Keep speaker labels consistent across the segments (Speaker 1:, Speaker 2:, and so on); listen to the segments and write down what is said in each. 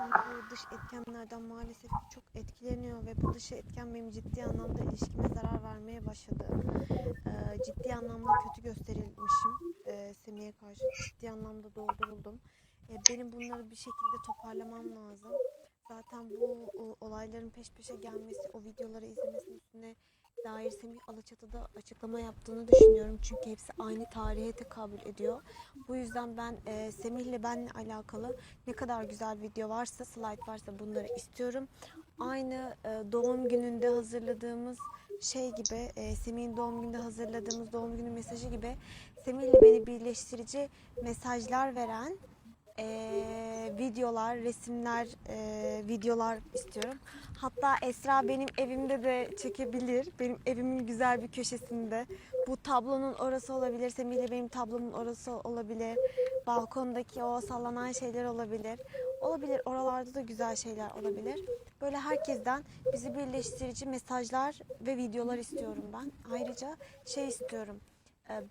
Speaker 1: insan dış etkenlerden maalesef çok etkileniyor ve bu dış etken benim ciddi anlamda ilişkime zarar vermeye başladı. Ee, ciddi anlamda kötü gösterilmişim ee, Semih'e karşı. Ciddi anlamda dolduruldum. Ee, benim bunları bir şekilde toparlamam lazım. Zaten bu olayların peş peşe gelmesi, o videoları izlemesinin üstüne dair Semih Alaçatı'da açıklama yaptığını düşünüyorum. Çünkü hepsi aynı tarihe tekabül ediyor. Bu yüzden ben e, Semih'le benle alakalı ne kadar güzel video varsa, slide varsa bunları istiyorum. Aynı e, doğum gününde hazırladığımız şey gibi, e, Semih'in doğum gününde hazırladığımız doğum günü mesajı gibi Semih'le beni birleştirici mesajlar veren e, videolar, resimler, e, videolar istiyorum. Hatta Esra benim evimde de çekebilir. Benim evimin güzel bir köşesinde. Bu tablonun orası olabilir. Semih'le benim tablomun orası olabilir. Balkondaki o sallanan şeyler olabilir. Olabilir. Oralarda da güzel şeyler olabilir. Böyle herkesten bizi birleştirici mesajlar ve videolar istiyorum ben. Ayrıca şey istiyorum.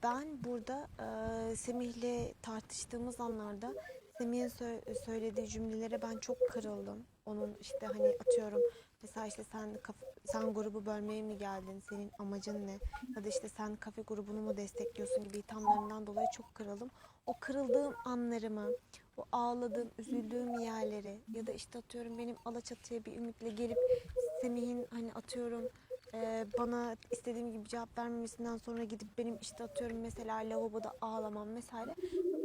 Speaker 1: Ben burada e, Semih'le tartıştığımız anlarda Semih'in sö- söylediği cümlelere ben çok kırıldım. Onun işte hani atıyorum mesela işte sen sen grubu bölmeye mi geldin? Senin amacın ne? Ya da işte sen kafe grubunu mu destekliyorsun gibi ithamlarından dolayı çok kırıldım. O kırıldığım anlarımı, o ağladığım, üzüldüğüm yerleri ya da işte atıyorum benim Alaçatı'ya bir ümitle gelip Semih'in hani atıyorum e, bana istediğim gibi cevap vermemesinden sonra gidip benim işte atıyorum mesela lavaboda ağlamam vesaire.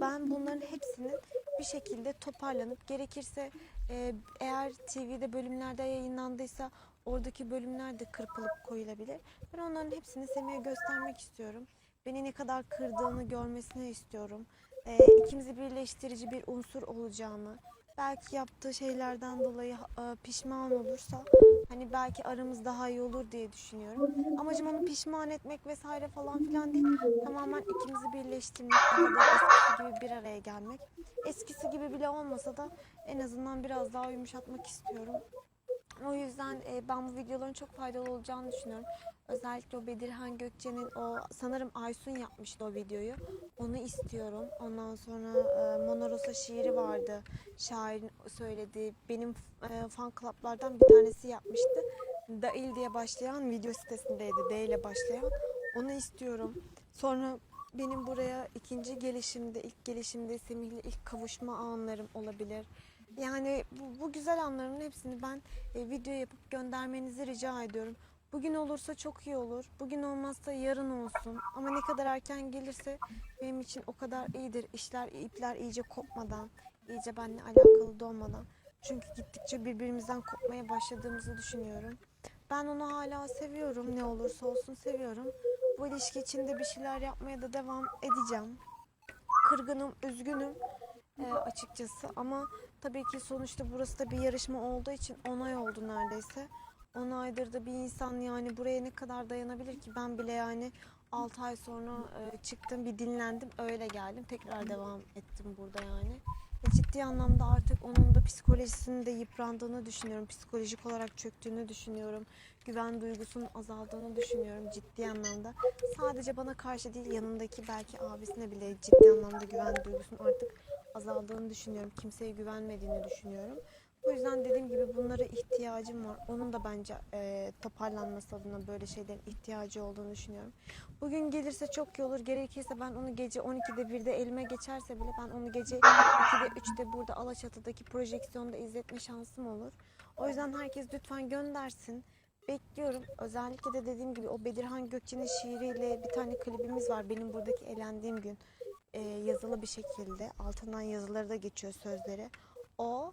Speaker 1: Ben bunların hepsinin bir şekilde toparlanıp gerekirse e, eğer TV'de bölümlerde yayınlandıysa oradaki bölümler de kırpılıp koyulabilir. Ben onların hepsini Semih'e göstermek istiyorum. Beni ne kadar kırdığını görmesini istiyorum. E, ikimizi birleştirici bir unsur olacağını, belki yaptığı şeylerden dolayı e, pişman olursa hani belki aramız daha iyi olur diye düşünüyorum. Amacım onu pişman etmek vesaire falan filan değil. Tamamen ikimizi birleştirmek, eskisi gibi bir araya gelmek. Eskisi gibi bile olmasa da en azından biraz daha yumuşatmak istiyorum. O yüzden e, ben bu videoların çok faydalı olacağını düşünüyorum. Özellikle o Bedirhan Gökçe'nin o sanırım Aysun yapmıştı o videoyu. Onu istiyorum. Ondan sonra e, Monorosa şiiri vardı. Şairin söylediği. Benim e, fan club'lardan bir tanesi yapmıştı. Dail diye başlayan video sitesindeydi. D ile başlayan. Onu istiyorum. Sonra benim buraya ikinci gelişimde, ilk gelişimde Semih'le ilk kavuşma anlarım olabilir. Yani bu, bu güzel anların hepsini ben e, video yapıp göndermenizi rica ediyorum. Bugün olursa çok iyi olur. Bugün olmazsa yarın olsun. Ama ne kadar erken gelirse benim için o kadar iyidir. İşler, ipler iyice kopmadan, iyice benimle alakalı dolmadan. Çünkü gittikçe birbirimizden kopmaya başladığımızı düşünüyorum. Ben onu hala seviyorum. Ne olursa olsun seviyorum. Bu ilişki içinde bir şeyler yapmaya da devam edeceğim. Kırgınım, üzgünüm e, açıkçası ama tabii ki sonuçta burası da bir yarışma olduğu için onay oldu neredeyse. 10 aydır da bir insan yani buraya ne kadar dayanabilir ki ben bile yani 6 ay sonra e, çıktım bir dinlendim öyle geldim tekrar devam ettim burada yani. E, ciddi anlamda artık onun da psikolojisinin de yıprandığını düşünüyorum. Psikolojik olarak çöktüğünü düşünüyorum. Güven duygusunun azaldığını düşünüyorum ciddi anlamda. Sadece bana karşı değil yanındaki belki abisine bile ciddi anlamda güven duygusunun artık azaldığını düşünüyorum. Kimseye güvenmediğini düşünüyorum. O yüzden dediğim gibi bunlara ihtiyacım var. Onun da bence e, toparlanması adına böyle şeylerin ihtiyacı olduğunu düşünüyorum. Bugün gelirse çok iyi olur. Gerekirse ben onu gece 12'de 1'de elime geçerse bile ben onu gece 2'de 3'te burada Alaçatı'daki projeksiyonda izletme şansım olur. O yüzden herkes lütfen göndersin. Bekliyorum. Özellikle de dediğim gibi o Bedirhan Gökçe'nin şiiriyle bir tane klibimiz var. Benim buradaki eğlendiğim gün e, yazılı bir şekilde altından yazıları da geçiyor sözleri. O